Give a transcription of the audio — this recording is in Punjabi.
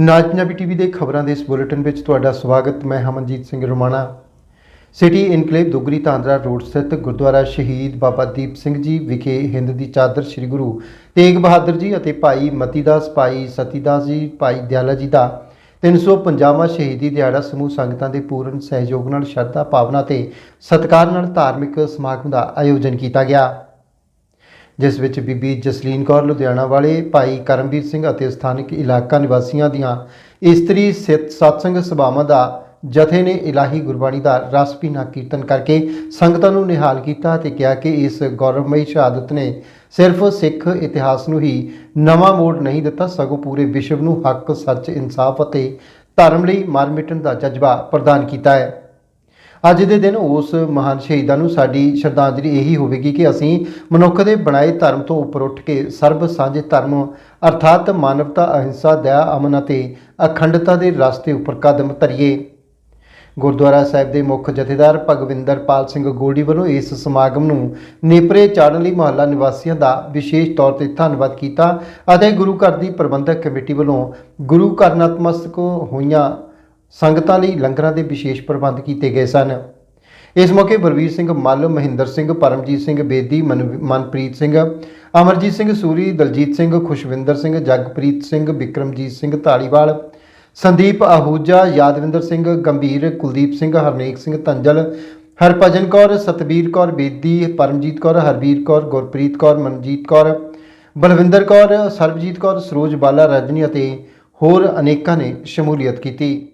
ਨਾਜ ਪੰਜਾਬੀ ਟੀਵੀ ਦੇ ਖਬਰਾਂ ਦੇ ਇਸ ਬੁਲੇਟਿਨ ਵਿੱਚ ਤੁਹਾਡਾ ਸਵਾਗਤ। ਮੈਂ Hamanjit Singh Romana. City enclave Dugri Tandra road ਸਥਿਤ ਗੁਰਦੁਆਰਾ ਸ਼ਹੀਦ ਬਾਬਾ ਦੀਪ ਸਿੰਘ ਜੀ ਵਿਖੇ ਹਿੰਦ ਦੀ ਚਾਦਰ ਸ੍ਰੀ ਗੁਰੂ ਤੇਗ ਬਹਾਦਰ ਜੀ ਅਤੇ ਭਾਈ ਮਤੀਦਾਸ, ਭਾਈ ਸਤੀਦਾਸ ਜੀ, ਭਾਈ ਦਿਆਲਾ ਜੀ ਦਾ 350ਵਾਂ ਸ਼ਹੀਦੀ ਦਿਹਾੜਾ ਸਮੂਹ ਸੰਗਤਾਂ ਦੇ ਪੂਰਨ ਸਹਿਯੋਗ ਨਾਲ ਸ਼ਰਧਾ ਭਾਵਨਾ ਤੇ ਸਤਿਕਾਰ ਨਾਲ ਧਾਰਮਿਕ ਸਮਾਗਮ ਦਾ ਆਯੋਜਨ ਕੀਤਾ ਗਿਆ। ਜਿਸ ਵਿੱਚ ਬੀਬੀ ਜਸਲੀਨ ਕੌਰ ਲੁਧਿਆਣਾ ਵਾਲੇ ਭਾਈ ਕਰਮਵੀਰ ਸਿੰਘ ਅਤੇ ਸਥਾਨਕ ਇਲਾਕਾ ਨਿਵਾਸੀਆਂ ਦੀਆਂ ਇਸਤਰੀ ਸਿਤ ਸਤਸੰਗ ਸਭਾਵਾਂ ਦਾ ਜਥੇ ਨੇ ਇਲਾਹੀ ਗੁਰਬਾਣੀ ਦਾ ਰਸ ਭਿੰਨਾ ਕੀਰਤਨ ਕਰਕੇ ਸੰਗਤਾਂ ਨੂੰ ਨਿਹਾਲ ਕੀਤਾ ਤੇ ਕਿਹਾ ਕਿ ਇਸ ਗੌਰਵਮਈ ਸ਼ਹਾਦਤ ਨੇ ਸਿਰਫ ਸਿੱਖ ਇਤਿਹਾਸ ਨੂੰ ਹੀ ਨਵਾਂ ਮੋੜ ਨਹੀਂ ਦਿੱਤਾ, ਸਗੋਂ ਪੂਰੇ ਵਿਸ਼ਵ ਨੂੰ ਹੱਕ, ਸੱਚ, ਇਨਸਾਫ ਅਤੇ ਧਰਮ ਲਈ ਮਰ ਮਿਟਣ ਦਾ ਜਜ਼ਬਾ ਪ੍ਰਦਾਨ ਕੀਤਾ ਹੈ। ਅੱਜ ਦੇ ਦਿਨ ਉਸ ਮਹਾਨ ਸ਼ਹੀਦਾਂ ਨੂੰ ਸਾਡੀ ਸ਼ਰਧਾਂਜਲੀ ਇਹੀ ਹੋਵੇਗੀ ਕਿ ਅਸੀਂ ਮਨੁੱਖ ਦੇ ਬਣਾਏ ਧਰਮ ਤੋਂ ਉੱਪਰ ਉੱਠ ਕੇ ਸਰਬ ਸਾਂਝੇ ਧਰਮ ਅਰਥਾਤ ਮਾਨਵਤਾ, ਅਹਿੰਸਾ, ਦਇਆ, ਅਮਨ ਅਤੇ ਅਖੰਡਤਾ ਦੇ ਰਸਤੇ ਉੱਪਰ ਕਦਮ ਧਰੀਏ। ਗੁਰਦੁਆਰਾ ਸਾਹਿਬ ਦੇ ਮੁੱਖ ਜਥੇਦਾਰ ਭਗਵਿੰਦਰਪਾਲ ਸਿੰਘ ਗੋਲਡੀ ਵੱਲੋਂ ਇਸ ਸਮਾਗਮ ਨੂੰ ਨੇਪਰੇ ਚਾੜਨ ਲਈ ਮੁਹੱਲਾ ਨਿਵਾਸੀਆਂ ਦਾ ਵਿਸ਼ੇਸ਼ ਤੌਰ ਤੇ ਧੰਨਵਾਦ ਕੀਤਾ ਅਤੇ ਗੁਰੂ ਘਰ ਦੀ ਪ੍ਰਬੰਧਕ ਕਮੇਟੀ ਵੱਲੋਂ ਗੁਰੂ ਘਰ ਨਤਮਸਤਕ ਹੋਈਆਂ ਸੰਗਤਾਂ ਲਈ ਲੰਗਰਾਂ ਦੇ ਵਿਸ਼ੇਸ਼ ਪ੍ਰਬੰਧ ਕੀਤੇ ਗਏ ਸਨ। ਇਸ ਮੌਕੇ ਬਲਵੀਰ ਸਿੰਘ ਮੱਲ, ਮਹਿੰਦਰ ਸਿੰਘ, ਪਰਮਜੀਤ ਸਿੰਘ ਬੇਦੀ, ਮਨ- ਮਨਪ੍ਰੀਤ ਸਿੰਘ, ਅਮਰਜੀਤ ਸਿੰਘ ਸੂਰੀ, ਦਲਜੀਤ ਸਿੰਘ, ਖੁਸ਼ਵਿੰਦਰ ਸਿੰਘ, ਜਗਪ੍ਰੀਤ ਸਿੰਘ ਵਿਕਰਮਜੀਤ ਸਿੰਘ ਧਾਲੀਵਾਲ, ਸੰਦੀਪ ਆਹੂਜਾ, ਯਾਦਵਿੰਦਰ ਸਿੰਘ, ਗੰਭੀਰ, ਕੁਲਦੀਪ ਸਿੰਘ, ਹਰਨੇਕ ਸਿੰਘ ਤੰਜਲ ਹਰਭਜਨ ਕੌਰ ਸਤਬੀਰ ਕੌਰ ਬੇਦੀ, ਪਰਮਜੀਤ ਕੌਰ ਹਰਬੀਰ ਕੌਰ, ਗੁਰਪ੍ਰੀਤ ਕੌਰ, ਮਨਜੀਤ ਕੌਰ, ਬਲਵਿੰਦਰ ਕੌਰ, ਸਰਬਜੀਤ ਕੌਰ, ਸਰੋਜ ਬਾਲਾ, ਰਜਨੀ ਅਤੇ ਹੋਰ ਅਨੇਕਾਂ ਨੇ ਸ਼ਮੂਲੀਅਤ ਕੀਤੀ।